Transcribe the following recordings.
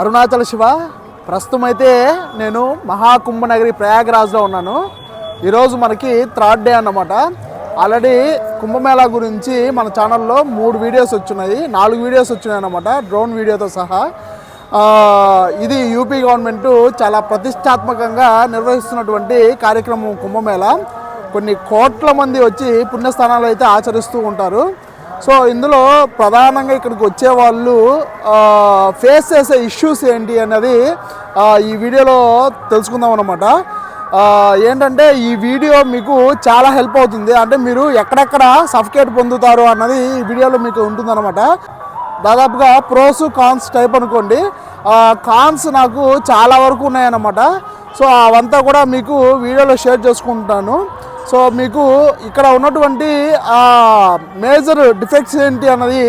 అరుణాచల శివ ప్రస్తుతం అయితే నేను మహాకుంభనగరి ప్రయాగరాజ్లో ఉన్నాను. ఈరోజు మనకి థర్డ్ డే అన్నమాట. ఆల్రెడీ కుంభమేళా గురించి మన ఛానల్లో మూడు వీడియోస్ వచ్చినాయి. నాలుగు వీడియోస్ వచ్చినాయి అన్నమాట డ్రోన్ వీడియోతో సహా. ఇది యూపీ గవర్నమెంట్ చాలా ప్రతిష్టాత్మకంగా నిర్వహిస్తున్నటువంటి కార్యక్రమం కుంభమేళ. కొన్ని కోట్ల మంది వచ్చి పుణ్యస్థానాలు అయితే ఆచరిస్తూ ఉంటారు. సో ఇందులో ప్రధానంగా ఇక్కడికి వచ్చే వాళ్ళు ఫేస్ చేసే ఇష్యూస్ ఏంటి అన్నది ఈ వీడియోలో తెలుసుకుందాం అనమాట ఏంటంటే ఈ వీడియో మీకు చాలా హెల్ప్ అవుతుంది. అంటే మీరు ఎక్కడెక్కడ సఫికేట్ పొందుతారు అన్నది ఈ వీడియోలో మీకు ఉంటుందన్నమాట. దాదాపుగా ప్రోస్ కాన్స్ టైప్ అనుకోండి. కాన్స్ నాకు చాలా వరకు ఉన్నాయన్నమాట. సో అవంతా కూడా మీకు వీడియోలో షేర్ చేసుకుంటాను. సో మీకు ఇక్కడ ఉన్నటువంటి మేజర్ డిఫెక్ట్స్ ఏంటి అన్నది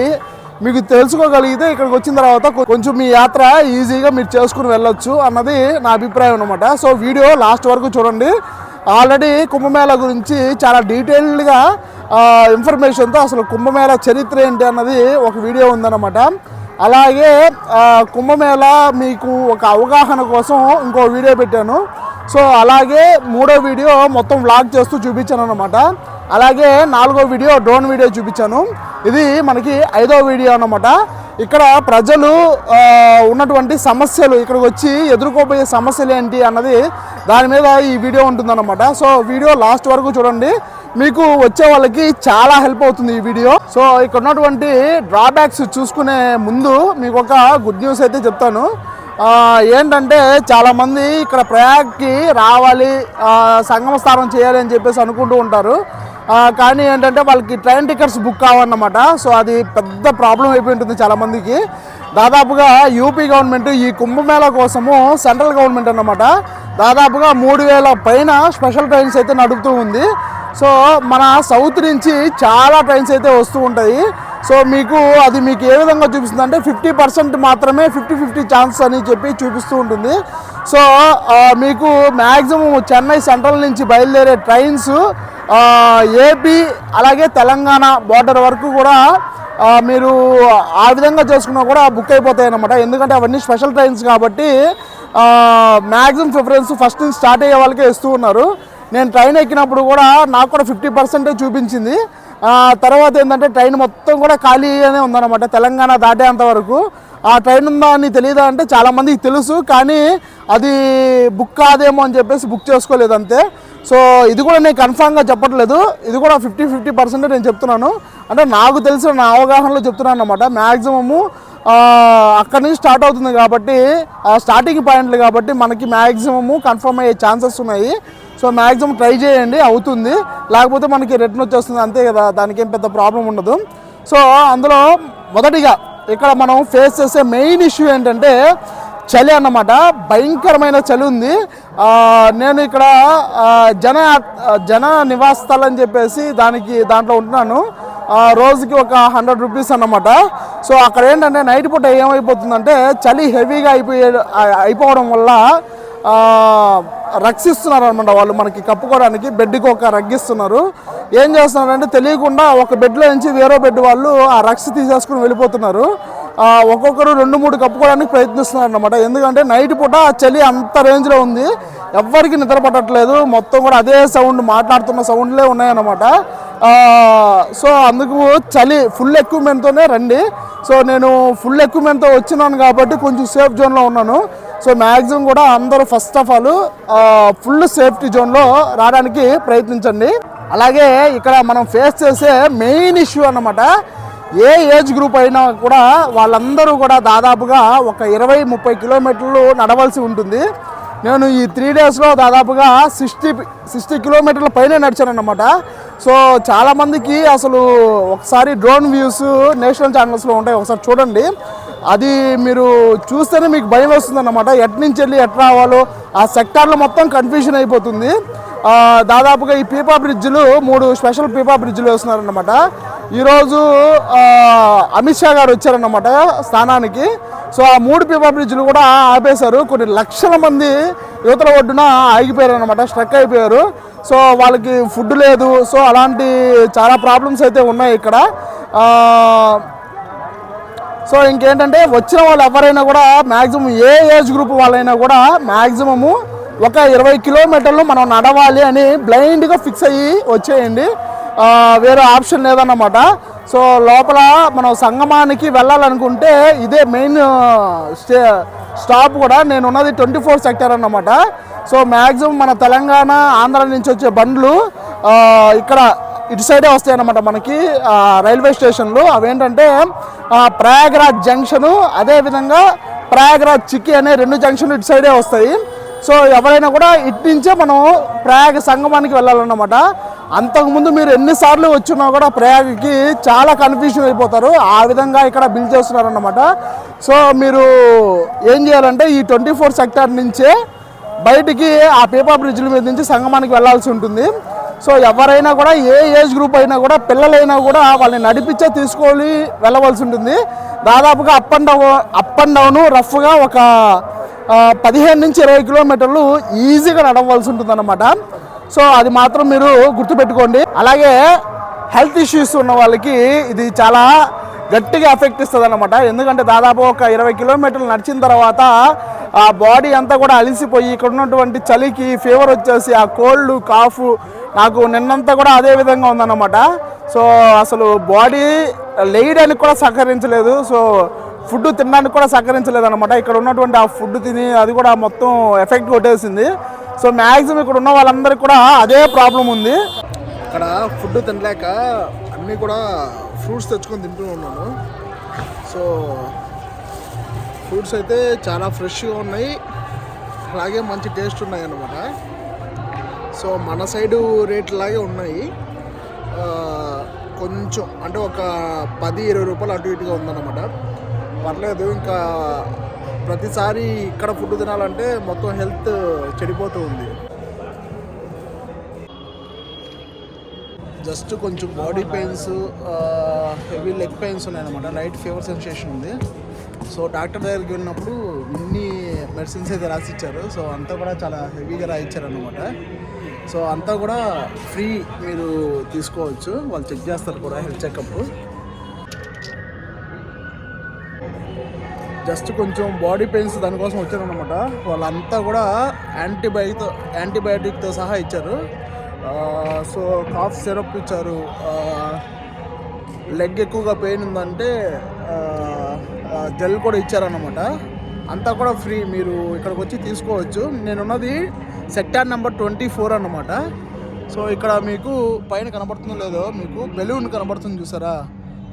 మీకు తెలుసుకోగలిగితే ఇక్కడికి వచ్చిన తర్వాత కొంచెం మీ యాత్ర ఈజీగా మీరు చేసుకుని వెళ్ళొచ్చు అన్నది నా అభిప్రాయం అనమాట సో వీడియో లాస్ట్ వరకు చూడండి. ఆల్రెడీ కుంభమేళా గురించి చాలా డీటెయిల్డ్గా ఇన్ఫర్మేషన్తో అసలు కుంభమేళా చరిత్ర ఏంటి అన్నది ఒక వీడియో ఉందన్నమాట. అలాగే కుంభమేళ కుంభమేళా మీకు ఒక అవగాహన కోసం ఇంకో వీడియో పెట్టాను. సో అలాగే మూడో వీడియో మొత్తం వ్లాగ్ చేస్తూ చూపించాను అనమాట అలాగే నాలుగో వీడియో డ్రోన్ వీడియో చూపించాను. ఇది మనకి ఐదో వీడియో అన్నమాట. ఇక్కడ ప్రజలు ఉన్నటువంటి సమస్యలు ఇక్కడికి వచ్చి ఎదుర్కోబోయే సమస్యలు ఏంటి అన్నది దాని మీద ఈ వీడియో ఉంటుందన్నమాట. సో వీడియో లాస్ట్ వరకు చూడండి. మీకు వచ్చే వాళ్ళకి చాలా హెల్ప్ అవుతుంది ఈ వీడియో. సో ఇక్కడ ఉన్నటువంటి డ్రాబ్యాక్స్ చూసుకునే ముందు మీకు ఒక గుడ్ న్యూస్ అయితే చెప్తాను. ఏంటంటే చాలామంది ఇక్కడ ప్రయాగ్కి రావాలి సంగమ స్థానం చేయాలి అని చెప్పేసి అనుకుంటూ ఉంటారు. కానీ ఏంటంటే వాళ్ళకి ట్రైన్ టికెట్స్ బుక్ కావన్నమాట. సో అది పెద్ద ప్రాబ్లం అయిపోయి ఉంటుంది చాలామందికి. దాదాపుగా యూపీ గవర్నమెంట్ ఈ కుంభమేళా కోసము సెంట్రల్ గవర్నమెంట్ అన్నమాట. దాదాపుగా మూడు వేల పైన స్పెషల్ ట్రైన్స్ అయితే నడుపుతూ ఉంది. సో మన సౌత్ నుంచి చాలా ట్రైన్స్ అయితే వస్తూ ఉంటాయి. సో మీకు అది మీకు ఏ విధంగా చూపిస్తుంది అంటే ఫిఫ్టీ పర్సెంట్ మాత్రమే ఫిఫ్టీ ఫిఫ్టీ ఛాన్స్ అని చెప్పి చూపిస్తూ ఉంటుంది. సో మీకు మ్యాక్సిమం చెన్నై సెంట్రల్ నుంచి బయలుదేరే ట్రైన్స్ ఏపీ అలాగే తెలంగాణ బార్డర్ వరకు కూడా మీరు ఆ విధంగా చేసుకున్నా కూడా బుక్ అయిపోతాయి అనమాట ఎందుకంటే అవన్నీ స్పెషల్ ట్రైన్స్ కాబట్టి మ్యాక్సిమం ప్రిఫరెన్స్ ఫస్ట్ నుంచి స్టార్ట్ అయ్యే వాళ్ళకే ఇస్తూ ఉన్నారు. నేను ట్రైన్ ఎక్కినప్పుడు కూడా నాకు కూడా ఫిఫ్టీ పర్సెంటే చూపించింది. తర్వాత ఏంటంటే ట్రైన్ మొత్తం కూడా ఖాళీగానే ఉందన్నమాట. తెలంగాణ దాటేంత వరకు. ఆ ట్రైన్ ఉందా అని తెలియదా అంటే చాలామందికి తెలుసు కానీ అది బుక్ కాదేమో అని చెప్పేసి బుక్ చేసుకోలేదు అంతే. సో ఇది కూడా నేను కన్ఫామ్గా చెప్పట్లేదు. ఇది కూడా ఫిఫ్టీ ఫిఫ్టీ పర్సెంట్ నేను చెప్తున్నాను. అంటే నాకు తెలిసిన నా అవగాహనలో చెప్తున్నాను అనమాట మ్యాక్సిమము అక్కడి నుంచి స్టార్ట్ అవుతుంది కాబట్టి స్టార్టింగ్ పాయింట్లు కాబట్టి మనకి మ్యాక్సిమము కన్ఫర్మ్ అయ్యే ఛాన్సెస్ ఉన్నాయి. సో మ్యాక్సిమం ట్రై చేయండి అవుతుంది. లేకపోతే మనకి రిటర్న్ వచ్చేస్తుంది అంతే కదా. దానికి ఏం పెద్ద ప్రాబ్లం ఉండదు. సో అందులో మొదటిగా ఇక్కడ మనం ఫేస్ చేసే మెయిన్ ఇష్యూ ఏంటంటే చలి అన్నమాట. భయంకరమైన చలి ఉంది. నేను ఇక్కడ జన జన నివాస స్థలం అని చెప్పేసి దానికి దాంట్లో ఉంటున్నాను. రోజుకి ఒక హండ్రెడ్ రూపీస్ అన్నమాట. సో అక్కడ ఏంటంటే నైట్ పూట ఏమైపోతుందంటే చలి హెవీగా అయిపోయే అయిపోవడం వల్ల రక్షిస్తున్నారు అనమాట వాళ్ళు మనకి కప్పుకోవడానికి బెడ్కి ఒక రగ్గిస్తున్నారు. ఏం చేస్తున్నారంటే తెలియకుండా ఒక బెడ్లో నుంచి వేరే బెడ్ వాళ్ళు ఆ రక్ష తీసేసుకుని వెళ్ళిపోతున్నారు. ఒక్కొక్కరు రెండు మూడు కప్పుకోవడానికి ప్రయత్నిస్తున్నారు అనమాట ఎందుకంటే నైట్ పూట ఆ చలి అంత రేంజ్లో ఉంది. ఎవ్వరికి నిద్ర పట్టట్లేదు. మొత్తం కూడా అదే సౌండ్ మాట్లాడుతున్న సౌండ్లే ఉన్నాయన్నమాట. సో అందుకు చలి ఫుల్ ఎక్విప్మెంట్తోనే రండి. సో నేను ఫుల్ ఎక్విప్మెంట్తో వచ్చినాను కాబట్టి కొంచెం సేఫ్ జోన్లో ఉన్నాను. సో మ్యాక్సిమం కూడా అందరూ first of all full safety జోన్లో రావడానికి ప్రయత్నించండి. అలాగే ఇక్కడ మనం ఫేస్ చేసే మెయిన్ ఇష్యూ అన్నమాట. ఏ ఏజ్ గ్రూప్ అయినా కూడా వాళ్ళందరూ కూడా దాదాపుగా ఒక ఇరవై ముప్పై కిలోమీటర్లు నడవలసి ఉంటుంది. నేను ఈ త్రీ డేస్లో దాదాపుగా సిక్స్టీ సిక్స్టీ కిలోమీటర్ల పైన నడిచానమాట సో చాలామందికి అసలు ఒకసారి డ్రోన్ వ్యూస్ నేషనల్ ఛానల్స్లో ఉంటాయి. ఒకసారి చూడండి. అది మీరు చూస్తేనే మీకు భయం వస్తుంది ఎట్ నుంచి వెళ్ళి ఎట్ రావాలో ఆ సెక్టార్లో మొత్తం కన్ఫ్యూజన్ అయిపోతుంది. దాదాపుగా ఈ పీపా బ్రిడ్జ్లు మూడు స్పెషల్ పీపా బ్రిడ్జ్లు వేస్తున్నారన్నమాట. ఈరోజు అమిత్ షా గారు వచ్చారన్నమాట స్థానానికి. సో ఆ మూడు పీపా బ్రిడ్జ్లు కూడా ఆపేశారు. కొన్ని లక్షల మంది యువతల ఒడ్డున ఆగిపోయారు అనమాట స్ట్రక్ అయిపోయారు. సో వాళ్ళకి ఫుడ్ లేదు. సో అలాంటి చాలా ప్రాబ్లమ్స్ అయితే ఉన్నాయి ఇక్కడ. సో ఇంకేంటంటే వచ్చిన వాళ్ళు ఎవరైనా కూడా మ్యాక్సిమం ఏ ఏజ్ గ్రూప్ వాళ్ళైనా కూడా మ్యాక్సిమము ఒక ఇరవై కిలోమీటర్లు మనం నడవాలి అని బ్లైండ్గా ఫిక్స్ అయ్యి వచ్చేయండి. వేరే ఆప్షన్ లేదన్నమాట. సో లోపల మనం సంగమానికి వెళ్ళాలనుకుంటే ఇదే మెయిన్ స్టే స్టాప్ కూడా నేను ఉన్నది ట్వంటీ ఫోర్ సెక్టర్ అన్నమాట. సో మ్యాక్సిమం మన తెలంగాణ ఆంధ్ర నుంచి వచ్చే బండ్లు ఇక్కడ ఇటు సైడే వస్తాయి అన్నమాట మనకి రైల్వే స్టేషన్లు. అవేంటంటే ప్రయాగరాజ్ జంక్షను అదేవిధంగా ప్రయాగరాజ్ చిక్కి అనే రెండు జంక్షన్లు ఇటు సైడే వస్తాయి. సో ఎవరైనా కూడా ఇటు నుంచే మనం ప్రయాగ సంగమానికి వెళ్ళాలన్నమాట. అంతకుముందు మీరు ఎన్నిసార్లు వచ్చినా కూడా ప్రయాగకి చాలా కన్ఫ్యూజన్ అయిపోతారు. ఆ విధంగా ఇక్కడ బిల్ చేస్తున్నారన్నమాట. సో మీరు ఏం చేయాలంటే ఈ ట్వంటీ ఫోర్ సెక్టార్ నుంచే బయటికి ఆ పేపర్ బ్రిడ్జ్ల మీద నుంచి సంగమానికి వెళ్ళాల్సి ఉంటుంది. సో ఎవరైనా కూడా ఏ ఏజ్ గ్రూప్ అయినా కూడా పిల్లలైనా కూడా వాళ్ళని నడిపించే తీసుకొని వెళ్ళవలసి ఉంటుంది. దాదాపుగా up and down up and down రఫ్గా ఒక పదిహేను నుంచి ఇరవై కిలోమీటర్లు ఈజీగా నడవలసి ఉంటుంది అన్నమాట సో అది మాత్రం మీరు గుర్తుపెట్టుకోండి. అలాగే హెల్త్ ఇష్యూస్ ఉన్న వాళ్ళకి ఇది చాలా గట్టిగా ఎఫెక్ట్ ఇస్తుంది అనమాట ఎందుకంటే దాదాపు ఒక ఇరవై కిలోమీటర్లు నడిచిన తర్వాత ఆ బాడీ అంతా కూడా అలిసిపోయి ఇక్కడ ఉన్నటువంటి చలికి ఫీవర్ వచ్చేసి ఆ కోల్డ్ కాఫ్ నాకు నిన్నంతా కూడా అదే విధంగా ఉందన్నమాట. సో అసలు బాడీ లేయడానికి కూడా సహకరించలేదు. సో ఫుడ్ తినడానికి కూడా సహకరించలేదు అనమాట ఇక్కడ ఉన్నటువంటి ఆ ఫుడ్ తిని అది కూడా మొత్తం ఎఫెక్ట్ కొట్టేసింది. సో మ్యాక్సిమం ఇక్కడ ఉన్న వాళ్ళందరికీ కూడా అదే ప్రాబ్లం ఉంది. ఇక్కడ ఫుడ్ తినలేక అన్నీ కూడా ఫ్రూట్స్ తెచ్చుకొని తింటూ ఉన్నాను సో ఫ్రూట్స్ అయితే చాలా ఫ్రెష్గా ఉన్నాయి. అలాగే మంచి టేస్ట్ ఉన్నాయి అన్నమాట. సో మన సైడు రేట్ లాగే ఉన్నాయి. కొంచెం అంటే ఒక పది ఇరవై రూపాయలు అటు ఇటుగా ఉందన్నమాట. పర్లేదు ఇంకా ప్రతిసారి ఇక్కడ ఫుడ్ తినాలంటే మొత్తం హెల్త్ చెడిపోతూ ఉంది. జస్ట్ కొంచెం body pains heavy leg pains ఉన్నాయన్నమాట. లైట్ ఫీవర్ సెన్సేషన్ ఉంది. సో డాక్టర్ దగ్గరికి వెళ్ళినప్పుడు ఇన్ని మెడిసిన్స్ అయితే రాసిచ్చారు. సో అంతా కూడా చాలా హెవీగా రాయించారనమాట సో అంతా కూడా ఫ్రీ మీరు తీసుకోవచ్చు. వాళ్ళు చెక్ చేస్తారు కూడా హెల్త్ చెకప్ జస్ట్ కొంచెం బాడీ పెయిన్స్ దానికోసం వచ్చారనమాట వాళ్ళంతా కూడా యాంటీబయాటిక్తో యాంటీబయాటిక్తో సహా ఇచ్చారు. సో కాఫ్ సిరప్ ఇచ్చారు. లెగ్ ఎక్కువగా పెయిన్ ఉందంటే జెల్ కూడా ఇచ్చారన్నమాట. అంతా కూడా ఫ్రీ మీరు ఇక్కడికి వచ్చి తీసుకోవచ్చు. నేనున్నది సెక్టార్ నెంబర్ ట్వంటీ ఫోర్ అన్నమాట. సో ఇక్కడ మీకు పైన కనబడుతుందో లేదో మీకు బెలూన్ కనబడుతుంది చూసారా?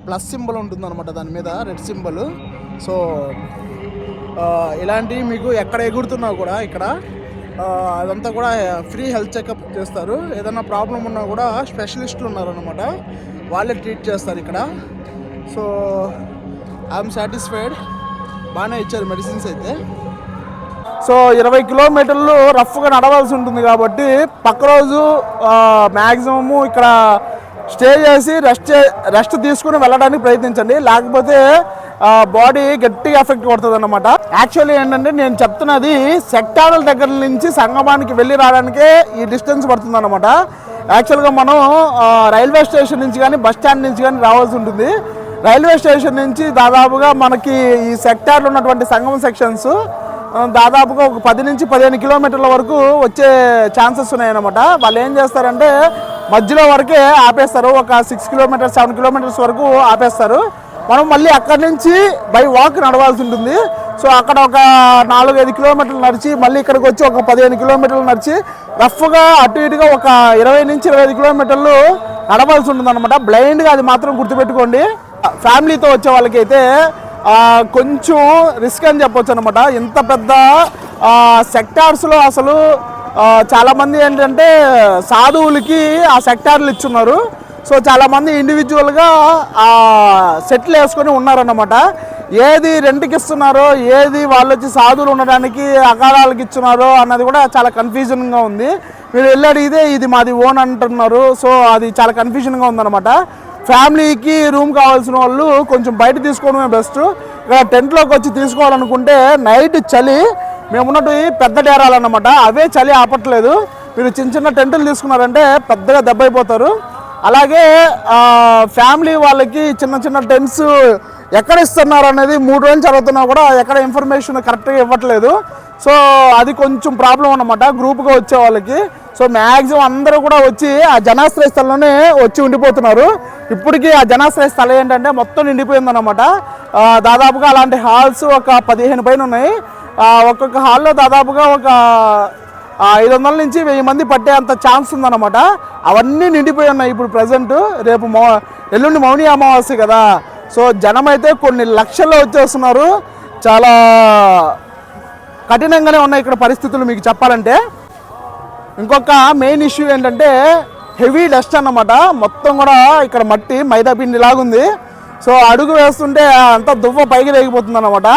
ప్లస్ సింబల్ ఉంటుందన్నమాట దాని మీద రెడ్ సింబల్. సో ఇలాంటివి మీకు ఎక్కడ ఎగురుతున్నా కూడా ఇక్కడ అదంతా కూడా ఫ్రీ హెల్త్ చెకప్ చేస్తారు. ఏదైనా ప్రాబ్లం ఉన్నా కూడా స్పెషలిస్టులు ఉన్నారనమాట వాళ్ళే ట్రీట్ చేస్తారు ఇక్కడ. So I'm satisfied. బాగానే ఇచ్చారు మెడిసిన్స్ అయితే. సో ఇరవై కిలోమీటర్లు రఫ్గా నడవాల్సి ఉంటుంది కాబట్టి పక్క రోజు మ్యాక్సిమము ఇక్కడ స్టే చేసి రెస్ట్ రెస్ట్ తీసుకుని వెళ్ళడానికి ప్రయత్నించండి. లేకపోతే బాడీ గట్టిగా ఎఫెక్ట్ కొడుతుంది అనమాట యాక్చువల్లీ ఏంటంటే నేను చెప్తున్నది సెక్టార్ల దగ్గర నుంచి సంగమానికి వెళ్ళి రావడానికే ఈ డిస్టెన్స్ పడుతుంది అనమాట యాక్చువల్గా మనం రైల్వే స్టేషన్ నుంచి కానీ బస్ స్టాండ్ నుంచి కానీ రావాల్సి ఉంటుంది. రైల్వే స్టేషన్ నుంచి దాదాపుగా మనకి ఈ సెక్టార్లో ఉన్నటువంటి సంగమం సెక్షన్స్ దాదాపుగా ఒక పది నుంచి పదిహేను కిలోమీటర్ల వరకు వచ్చే ఛాన్సెస్ ఉన్నాయన్నమాట. వాళ్ళు ఏం చేస్తారంటే మధ్యలో వరకే ఆపేస్తారు. ఒక సిక్స్ కిలోమీటర్స్ సెవెన్ కిలోమీటర్స్ వరకు ఆపేస్తారు. మనం మళ్ళీ అక్కడి నుంచి బై వాక్ నడవాల్సి ఉంటుంది. సో అక్కడ ఒక నాలుగైదు కిలోమీటర్లు నడిచి మళ్ళీ ఇక్కడికి వచ్చి ఒక పదిహేను కిలోమీటర్లు నడిచి రఫ్గా అటు ఇటుగా ఒక ఇరవై నుంచి ఇరవై ఐదు కిలోమీటర్లు నడవాల్సి ఉంటుంది అనమాట బ్లైండ్గా అది మాత్రం గుర్తుపెట్టుకోండి. ఫ్యామిలీతో వచ్చే వాళ్ళకైతే కొంచెం రిస్క్ అని చెప్పొచ్చు అనమాట ఇంత పెద్ద సెక్టార్స్లో అసలు చాలామంది ఏంటంటే సాధువులకి ఆ సెక్టార్లు ఇచ్చున్నారు. సో చాలామంది ఇండివిజువల్గా సెటిల్ వేసుకొని ఉన్నారన్నమాట. ఏది రెంట్కి ఇస్తున్నారో ఏది వాళ్ళు వచ్చి సాధువులు ఉండడానికి అకారాలకు ఇస్తున్నారో అన్నది కూడా చాలా కన్ఫ్యూజన్గా ఉంది. మీరు వెళ్ళి అడిగితే ఇది మాది ఓన్ అంటున్నారు. సో అది చాలా కన్ఫ్యూజన్గా ఉందన్నమాట. ఫ్యామిలీకి రూమ్ కావాల్సిన వాళ్ళు కొంచెం బయట తీసుకోవడమే బెస్ట్. ఇక్కడ టెంట్లోకి వచ్చి తీసుకోవాలనుకుంటే నైట్ చలి మేము ఉన్నట్టు పెద్ద డేరాలు అన్నమాట అవే చలి ఆపట్లేదు. మీరు చిన్న చిన్న టెంటులు తీసుకున్నారంటే పెద్దగా దెబ్బ అయిపోతారు అలాగే ఫ్యామిలీ వాళ్ళకి చిన్న చిన్న టెంట్స్ ఎక్కడ ఇస్తున్నారు అనేది మూడు రోజులు చదువుతున్నా కూడా ఎక్కడ ఇన్ఫర్మేషన్ కరెక్ట్గా ఇవ్వట్లేదు. సో అది కొంచెం ప్రాబ్లం అన్నమాట గ్రూప్గా వచ్చే వాళ్ళకి. సో మ్యాక్సిమం అందరూ కూడా వచ్చి ఆ జనాశ్రయ స్థలంలోనే వచ్చి ఉండిపోతున్నారు. ఇప్పటికీ ఆ జనాశ్రయ స్థలం ఏంటంటే మొత్తం నిండిపోయిందన్నమాట. దాదాపుగా అలాంటి హాల్స్ ఒక పదిహేను పైన ఉన్నాయి. ఒక్కొక్క హాల్లో దాదాపుగా ఒక ఐదు వందల నుంచి వెయ్యి మంది పట్టే అంత ఛాన్స్ ఉందన్నమాట. అవన్నీ నిండిపోయి ఉన్నాయి ఇప్పుడు ప్రజెంట్. రేపు మౌ ఎల్లుండి మౌని అమావాస్య కదా. సో జనం అయితే కొన్ని లక్షల్లో వచ్చేస్తున్నారు. చాలా కఠినంగానే ఉన్నాయి ఇక్కడ పరిస్థితులు మీకు చెప్పాలంటే. ఇంకొక మెయిన్ ఇష్యూ ఏంటంటే హెవీ డస్ట్ అన్నమాట. మొత్తం కూడా ఇక్కడ మట్టి మైదా పిండి లాగుంది. సో అడుగు వేస్తుంటే అంతా దువ్వ పైకి లేగిపోతుంది అనమాట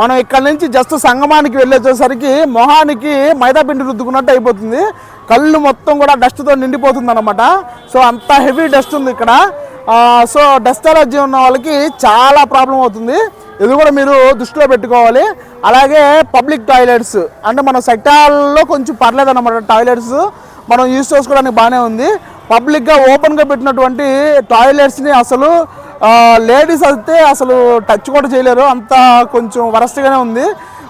మనం ఇక్కడ నుంచి జస్ట్ సంగమానికి వెళ్ళొచ్చేసరికి మొహానికి మైదాపిండి రుద్దుకున్నట్టు అయిపోతుంది. కళ్ళు మొత్తం కూడా డస్ట్తో నిండిపోతుంది అనమాట సో అంత హెవీ డస్ట్ ఉంది ఇక్కడ. సో డస్ట్ అలర్జీ ఉన్న వాళ్ళకి చాలా ప్రాబ్లం అవుతుంది. ఇది కూడా మీరు దృష్టిలో పెట్టుకోవాలి. అలాగే పబ్లిక్ టాయిలెట్స్ అంటే మన సెక్టార్లో కొంచెం పర్లేదు అనమాట టాయిలెట్స్ మనం యూజ్ చేసుకోవడానికి బాగానే ఉంది. పబ్లిక్గా ఓపెన్గా పెట్టినటువంటి టాయిలెట్స్ని అసలు లేడీస్ అయితే అసలు టచ్ కూడా చేయలేరు. అంత కొంచెం వరస్ట్గానే ఉంది.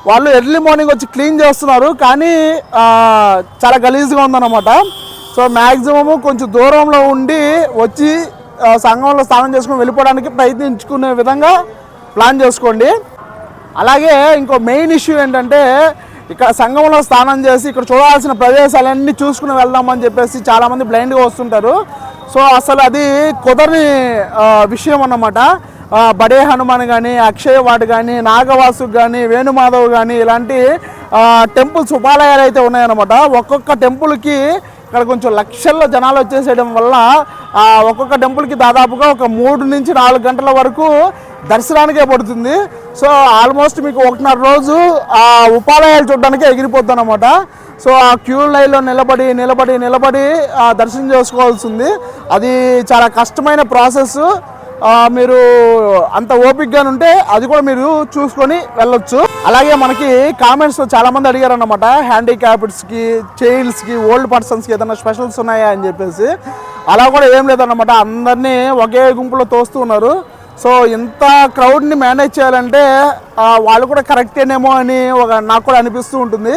వాళ్ళు ఎర్లీ మార్నింగ్ వచ్చి క్లీన్ చేస్తున్నారు. కానీ చాలా గలీజ్గా ఉందన్నమాట. సో మ్యాక్సిమము కొంచెం దూరంలో ఉండి వచ్చి సంఘంలో స్నానం చేసుకుని వెళ్ళిపోవడానికి ప్రయత్నించుకునే విధంగా ప్లాన్ చేసుకోండి. అలాగే ఇంకో మెయిన్ ఇష్యూ ఏంటంటే ఇక్కడ సంఘంలో స్నానం చేసి ఇక్కడ చూడాల్సిన ప్రదేశాలన్నీ చూసుకుని వెళ్దామని చెప్పేసి చాలామంది బ్లైండ్గా వస్తుంటారు. సో అసలు అది కుదరని విషయం అన్నమాట బడే హనుమాన్ కానీ అక్షయ కానీ నాగవాసు కానీ వేణుమాధవ్ కానీ ఇలాంటి టెంపుల్స్ ఉపాలయాలు అయితే ఉన్నాయన్నమాట. ఒక్కొక్క టెంపుల్కి ఇక్కడ కొంచెం లక్షల్లో జనాలు వచ్చేసేయడం వల్ల ఒక్కొక్క టెంపుల్కి దాదాపుగా ఒక మూడు నుంచి నాలుగు గంటల వరకు దర్శనానికే పడుతుంది. సో ఆల్మోస్ట్ మీకు ఒకటిన్నర రోజు ఆ ఉపాలయాలు చూడడానికే ఎగిరిపోద్ది అనమాట సో ఆ క్యూ లైన్లో నిలబడి నిలబడి నిలబడి ఆ దర్శనం చేసుకోవాల్సింది. అది చాలా కష్టమైన ప్రాసెస్. మీరు అంత ఓపిక్గా ఉంటే అది కూడా మీరు చూసుకొని వెళ్ళొచ్చు. అలాగే మనకి కామెంట్స్లో చాలామంది అడిగారు అనమాట హ్యాండిక్యాప్డ్స్కి చైల్డ్స్కి ఓల్డ్ పర్సన్స్కి ఏదైనా స్పెషల్స్ ఉన్నాయా అని చెప్పేసి. అలా కూడా ఏం లేదన్నమాట అందరినీ ఒకే గుంపులో తోస్తూ ఉన్నారు. సో ఇంత క్రౌడ్ని మేనేజ్ చేయాలంటే వాళ్ళు కూడా కరెక్టేనేమో అని ఒక నాకు కూడా అనిపిస్తూ ఉంటుంది.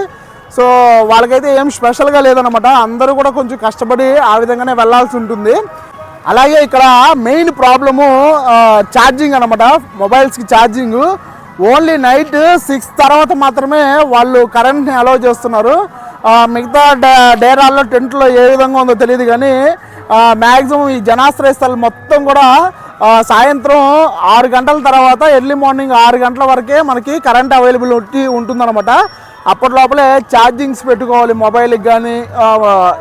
సో వాళ్ళకైతే ఏం స్పెషల్గా లేదనమాట అందరూ కూడా కొంచెం కష్టపడి ఆ విధంగానే వెళ్ళాల్సి ఉంటుంది. అలాగే ఇక్కడ మెయిన్ ప్రాబ్లము ఛార్జింగ్ అనమాట మొబైల్స్కి ఛార్జింగ్ ఓన్లీ నైట్ సిక్స్ తర్వాత మాత్రమే వాళ్ళు కరెంట్ని అలౌ చేస్తున్నారు. మిగతా డే- డేరాల్లో టెంట్లో ఏ విధంగా ఉందో తెలియదు కానీ మ్యాక్సిమం ఈ జనాశ్రయ స్థలం మొత్తం కూడా సాయంత్రం ఆరు గంటల తర్వాత ఎర్లీ మార్నింగ్ ఆరు గంటల వరకే మనకి కరెంట్ అవైలబిలిటీ ఉంటుందన్నమాట. అప్పటి లోపలే ఛార్జింగ్స్ పెట్టుకోవాలి మొబైల్కి కానీ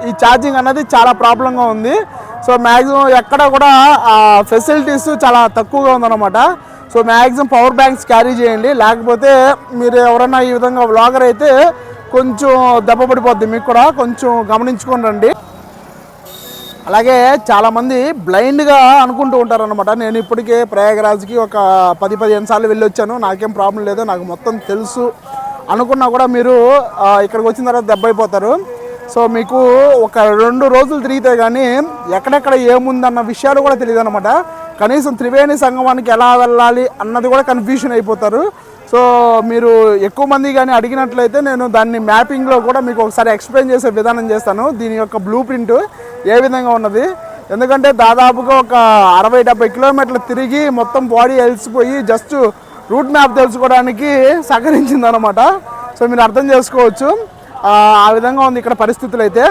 ఈ ఛార్జింగ్ అనేది చాలా ప్రాబ్లంగా ఉంది. సో మ్యాక్సిమం ఎక్కడ కూడా ఫెసిలిటీస్ చాలా తక్కువగా ఉందన్నమాట. So maximum power banks carry చేయండి. లేకపోతే మీరు ఎవరైనా ఈ విధంగా వ్లాగర్ అయితే కొంచెం దెబ్బ పడిపోద్ది. మీకు కూడా కొంచెం గమనించుకొని రండి. అలాగే చాలామంది బ్లైండ్గా అనుకుంటూ ఉంటారు అనమాట నేను ఇప్పటికే ప్రయాగరాజ్కి ఒక పది పదిహేను సార్లు వెళ్ళి వచ్చాను నాకేం ప్రాబ్లం లేదు. నాకు మొత్తం తెలుసు. అనుకున్నా కూడా మీరు ఇక్కడికి వచ్చిన తర్వాత దెబ్బ అయిపోతారు సో మీకు ఒక రెండు రోజులు తిరిగితే కానీ ఎక్కడెక్కడ ఏముందన్న విషయాలు కూడా తెలియదు అనమాట కనీసం త్రివేణి సంగమానికి ఎలా వెళ్ళాలి అన్నది కూడా కన్ఫ్యూషన్ అయిపోతారు. సో మీరు ఎక్కువ మంది కానీ అడిగినట్లయితే నేను దాన్ని మ్యాపింగ్లో కూడా మీకు ఒకసారి ఎక్స్ప్లెయిన్ చేసే విధానం చేస్తాను. దీని యొక్క బ్లూ ప్రింట్. ఏ విధంగా ఉన్నది? ఎందుకంటే దాదాపుగా ఒక అరవై డెబ్బై కిలోమీటర్లు తిరిగి మొత్తం బాడీ అలసిపోయి జస్ట్ రూట్ మ్యాప్ తెలుసుకోవడానికి సహకరించింది అనమాట సో మీరు అర్థం చేసుకోవచ్చు. ఆ, విధంగా ఉంది ఇక్కడ పరిస్థితులు అయితే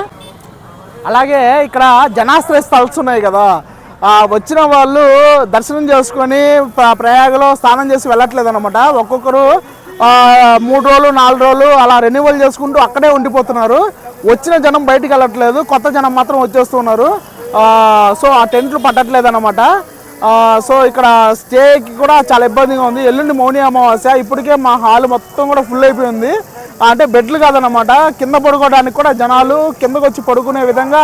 అలాగే ఇక్కడ జనాశ్రయ స్థల్స్ ఉన్నాయి కదా. వచ్చిన వాళ్ళు దర్శనం చేసుకొని ప్రయాగలో స్నానం చేసి వెళ్ళట్లేదు అనమాట ఒక్కొక్కరు మూడు రోజులు నాలుగు రోజులు అలా రెన్యువల్ చేసుకుంటూ అక్కడే ఉండిపోతున్నారు. వచ్చిన జనం బయటికి వెళ్ళట్లేదు కొత్త జనం మాత్రం వచ్చేస్తున్నారు సో ఆ టెంట్లు పట్టట్లేదు అనమాట సో ఇక్కడ స్టేకి కూడా చాలా ఇబ్బందిగా ఉంది. ఎల్లుండి మౌని అమావాస్య ఇప్పటికే మా హాల్ మొత్తం కూడా ఫుల్ అయిపోయింది. అంటే బెడ్లు కాదనమాట కింద పడుకోవడానికి కూడా జనాలు కిందకు వచ్చి పడుకునే విధంగా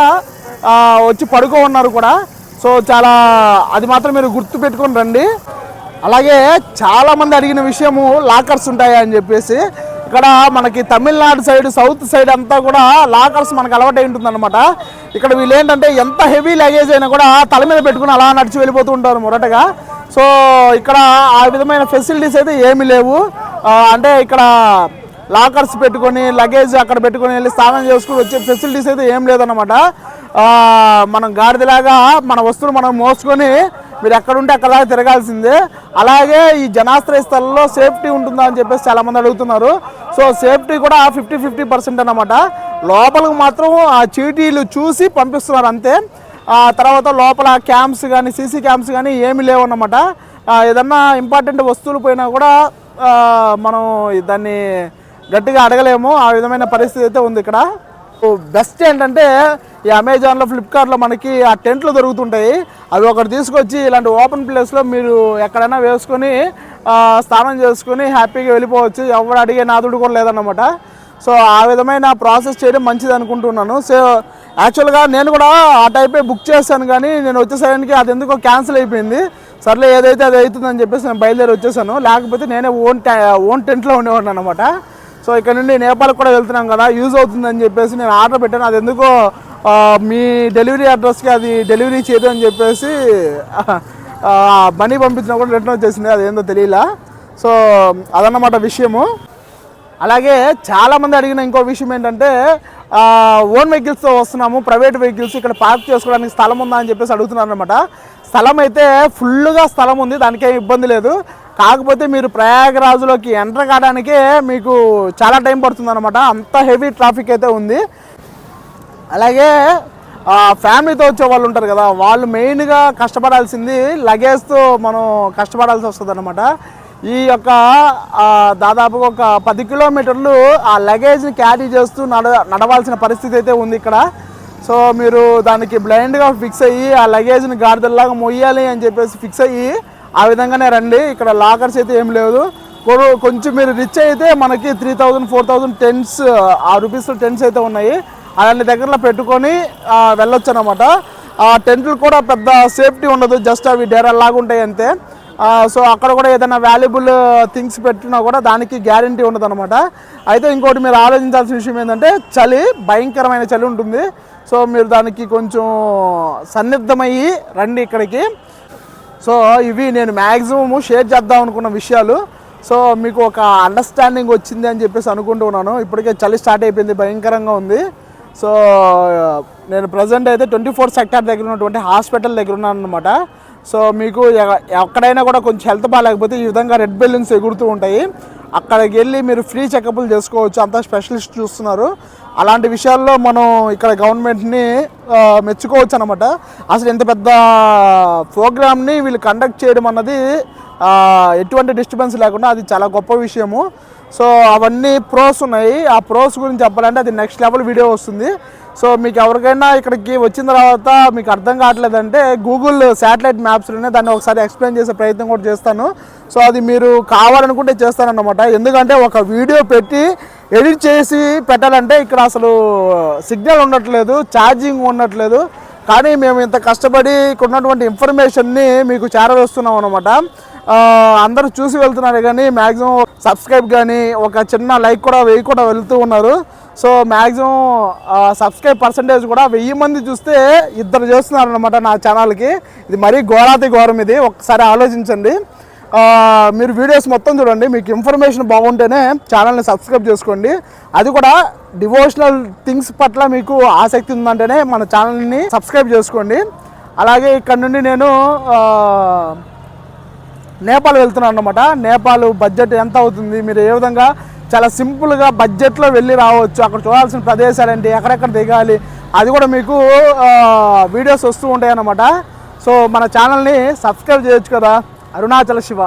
వచ్చి పడుకో ఉన్నారు కూడా. సో చాలా అది మాత్రం మీరు గుర్తు పెట్టుకొని రండి. అలాగే చాలామంది అడిగిన విషయము లాకర్స్ ఉంటాయా అని చెప్పేసి ఇక్కడ మనకి తమిళనాడు సైడ్ సౌత్ సైడ్ అంతా కూడా లాకర్స్ మనకు అలవాటు ఉంటుంది అనమాట ఇక్కడ వీళ్ళు ఏంటంటే ఎంత హెవీ లగేజ్ అయినా కూడా తల మీద పెట్టుకుని అలా నడిచి వెళ్ళిపోతూ ఉంటారు మొరటగా. సో ఇక్కడ ఆ విధమైన ఫెసిలిటీస్ అయితే ఏమీ లేవు. అంటే ఇక్కడ లాకర్స్ పెట్టుకొని లగేజ్ అక్కడ పెట్టుకొని వెళ్ళి స్నానం చేసుకుని వచ్చే ఫెసిలిటీస్ అయితే ఏం లేదన్నమాట. మనం గాడిదలాగా మన వస్తువులు మనం మోసుకొని మీరు ఎక్కడుంటే అక్కడ దాకా తిరగాల్సిందే. అలాగే ఈ జనాశ్రయ స్థలంలో సేఫ్టీ ఉంటుందా అని చెప్పేసి చాలామంది అడుగుతున్నారు. సో సేఫ్టీ కూడా ఫిఫ్టీ ఫిఫ్టీ పర్సెంట్ అనమాట లోపలికి మాత్రం ఆ చీటీలు చూసి పంపిస్తున్నారు అంతే. ఆ తర్వాత లోపల క్యాంప్స్ కానీ సీసీ క్యాంప్స్ కానీ ఏమీ లేవన్నమాట ఏదన్నా ఇంపార్టెంట్ వస్తువులు పోయినా కూడా మనం దాన్ని గట్టిగా అడగలేము. ఆ విధమైన పరిస్థితి అయితే ఉంది ఇక్కడ. బెస్ట్ ఏంటంటే ఈ అమెజాన్లో ఫ్లిప్కార్ట్లో మనకి ఆ టెంట్లు దొరుకుతుంటాయి. అవి ఒకటి తీసుకొచ్చి ఇలాంటి ఓపెన్ ప్లేస్లో మీరు ఎక్కడైనా వేసుకొని స్నానం చేసుకుని హ్యాపీగా వెళ్ళిపోవచ్చు. ఎవరు అడిగే నాదుడు కూడా లేదన్నమాట. సో ఆ విధమైన ప్రాసెస్ చేయడం మంచిది అనుకుంటున్నాను. సో యాక్చువల్గా నేను కూడా ఆ టైపే బుక్ చేశాను కానీ నేను వచ్చేసరికి అది ఎందుకో క్యాన్సిల్ అయిపోయింది. సర్లే ఏదైతే అది అవుతుందని చెప్పేసి నేను బయలుదేరి వచ్చేసాను. లేకపోతే నేనే ఓన్ ఓన్ టెంట్లో ఉండేవాడిని అనమాట సో ఇక్కడ నుండి నేపాల్ కూడా వెళ్తున్నాం కదా యూజ్ అవుతుందని చెప్పేసి నేను ఆర్డర్ పెట్టాను. అది ఎందుకో మీ డెలివరీ అడ్రస్కి అది డెలివరీ చేయదు అని చెప్పేసి మనీ పంపించినా కూడా రిటర్న్ వచ్చేసింది. అదేందో తెలియలా. సో అదన్నమాట విషయము. అలాగే చాలామంది అడిగిన ఇంకో విషయం ఏంటంటే ఓన్ వెహికల్స్తో వస్తున్నాము ప్రైవేట్ వెహికల్స్ ఇక్కడ పార్క్ చేసుకోవడానికి స్థలం ఉందా అని చెప్పేసి అడుగుతున్నారు అనమాట స్థలం అయితే ఫుల్గా స్థలం ఉంది దానికేం ఇబ్బంది లేదు. కాకపోతే మీరు ప్రయాగరాజులోకి ఎంటర్ కావడానికే మీకు చాలా టైం పడుతుంది అనమాట అంత హెవీ ట్రాఫిక్ అయితే ఉంది. అలాగే ఫ్యామిలీతో వచ్చే వాళ్ళు ఉంటారు కదా వాళ్ళు మెయిన్గా కష్టపడాల్సింది లగేజ్తో మనం కష్టపడాల్సి వస్తుంది అనమాట ఈ యొక్క దాదాపుగా ఒక పది కిలోమీటర్లు ఆ లగేజ్ని క్యారీ చేస్తూ నడ నడవాల్సిన పరిస్థితి అయితే ఉంది ఇక్కడ. సో మీరు దానికి బ్లైండ్గా ఫిక్స్ అయ్యి ఆ లగేజ్ని గాడిదల్లాగా మొయ్యాలి అని చెప్పేసి ఫిక్స్ అయ్యి ఆ విధంగానే రండి. ఇక్కడ లాకర్స్ అయితే ఏం లేదు. కొంచెం మీరు రిచ్ అయితే మనకి three thousand four thousand tents ఆ రూపీస్ టెన్స్ అయితే ఉన్నాయి. అలాంటి దగ్గరలో పెట్టుకొని వెళ్ళొచ్చు అనమాట ఆ టెంట్లు కూడా పెద్ద సేఫ్టీ ఉండదు. జస్ట్ అవి డేరాల్లాగా ఉంటాయి అంతే. సో అక్కడ కూడా ఏదైనా వాల్యుబుల్ థింగ్స్ పెట్టినా కూడా దానికి గ్యారంటీ ఉండదు అనమాట అయితే ఇంకోటి మీరు ఆలోచించాల్సిన విషయం ఏంటంటే చలి భయంకరమైన చలి ఉంటుంది. సో మీరు దానికి కొంచెం సన్నిద్ధమయ్యి రండి ఇక్కడికి. సో ఇవి నేను మ్యాక్సిమము షేర్ చేద్దాం అనుకున్న విషయాలు. సో మీకు ఒక అండర్స్టాండింగ్ వచ్చింది అని చెప్పేసి అనుకుంటున్నాను. ఇప్పటికే చలి స్టార్ట్ అయిపోయింది భయంకరంగా ఉంది. సో నేను ప్రజెంట్ అయితే ట్వంటీ ఫోర్ సెక్టార్ దగ్గర ఉన్నటువంటి హాస్పిటల్ దగ్గర ఉన్నాను అనమాట సో మీకు ఎక్కడైనా కూడా కొంచెం హెల్త్ బాగాలేకపోతే ఈ విధంగా రెడ్ బెలూన్స్ ఎగురుతూ ఉంటాయి. అక్కడికి వెళ్ళి మీరు ఫ్రీ చెకప్లు చేసుకోవచ్చు. అంతా స్పెషలిస్ట్ చూస్తున్నారు. అలాంటి విషయాల్లో మనం ఇక్కడ గవర్నమెంట్ని మెచ్చుకోవచ్చు అనమాట అసలు ఇంత పెద్ద ప్రోగ్రామ్ని వీళ్ళు కండక్ట్ చేయడం అన్నది ఎటువంటి డిస్టర్బెన్స్ లేకుండా అది చాలా గొప్ప విషయము. సో అవన్నీ ప్రోస్ ఉన్నాయి. ఆ ప్రోస్ గురించి చెప్పాలంటే అది నెక్స్ట్ లెవెల్ వీడియో వస్తుంది. సో మీకు ఎవరికైనా ఇక్కడికి వచ్చిన తర్వాత మీకు అర్థం కావట్లేదంటే గూగుల్ శాటిలైట్ మ్యాప్స్లోనే దాన్ని ఒకసారి ఎక్స్ప్లెయిన్ చేసే ప్రయత్నం కూడా చేస్తాను. సో అది మీరు కావాలనుకుంటే చేస్తానన్నమాట ఎందుకంటే ఒక వీడియో పెట్టి ఎడిట్ చేసి పెట్టాలంటే ఇక్కడ అసలు సిగ్నల్ ఉండట్లేదు ఛార్జింగ్ ఉండట్లేదు. కానీ మేము ఇంత కష్టపడి ఇక్కడ ఉన్నటువంటి ఇన్ఫర్మేషన్ని మీకు చేరవేస్తున్నాం అనమాట అందరూ చూసి వెళ్తున్నారు కానీ మ్యాక్సిమం సబ్స్క్రైబ్ కానీ ఒక చిన్న లైక్ కూడా వెయ్యి కూడా వెళ్తూ ఉన్నారు. సో మ్యాక్సిమం సబ్స్క్రైబ్ పర్సంటేజ్ కూడా వెయ్యి మంది చూస్తే ఇద్దరు చేస్తున్నారు అనమాట నా ఛానల్కి. ఇది మరీ ఘోరాతి ఘోరం ఇది. ఒకసారి ఆలోచించండి. మీరు వీడియోస్ మొత్తం చూడండి. మీకు ఇన్ఫర్మేషన్ బాగుంటేనే ఛానల్ని సబ్స్క్రైబ్ చేసుకోండి. అది కూడా డివోషనల్ థింగ్స్ పట్ల మీకు ఆసక్తి ఉందంటేనే మన ఛానల్ని సబ్స్క్రైబ్ చేసుకోండి. అలాగే ఇక్కడ నుండి నేను నేపాల్ వెళ్తున్నాను అనమాట నేపాల్ బడ్జెట్ ఎంత అవుతుంది? మీరు ఏ విధంగా చాలా సింపుల్గా బడ్జెట్లో వెళ్ళి రావచ్చు? అక్కడ చూడాల్సిన ప్రదేశాలు ఏంటి? ఎక్కడెక్కడ దిగాలి? అది కూడా మీకు వీడియోస్ వస్తూ ఉంటాయి అన్నమాట సో మన ఛానల్ని సబ్స్క్రైబ్ చేయొచ్చు కదా. అరుణాచల శివ.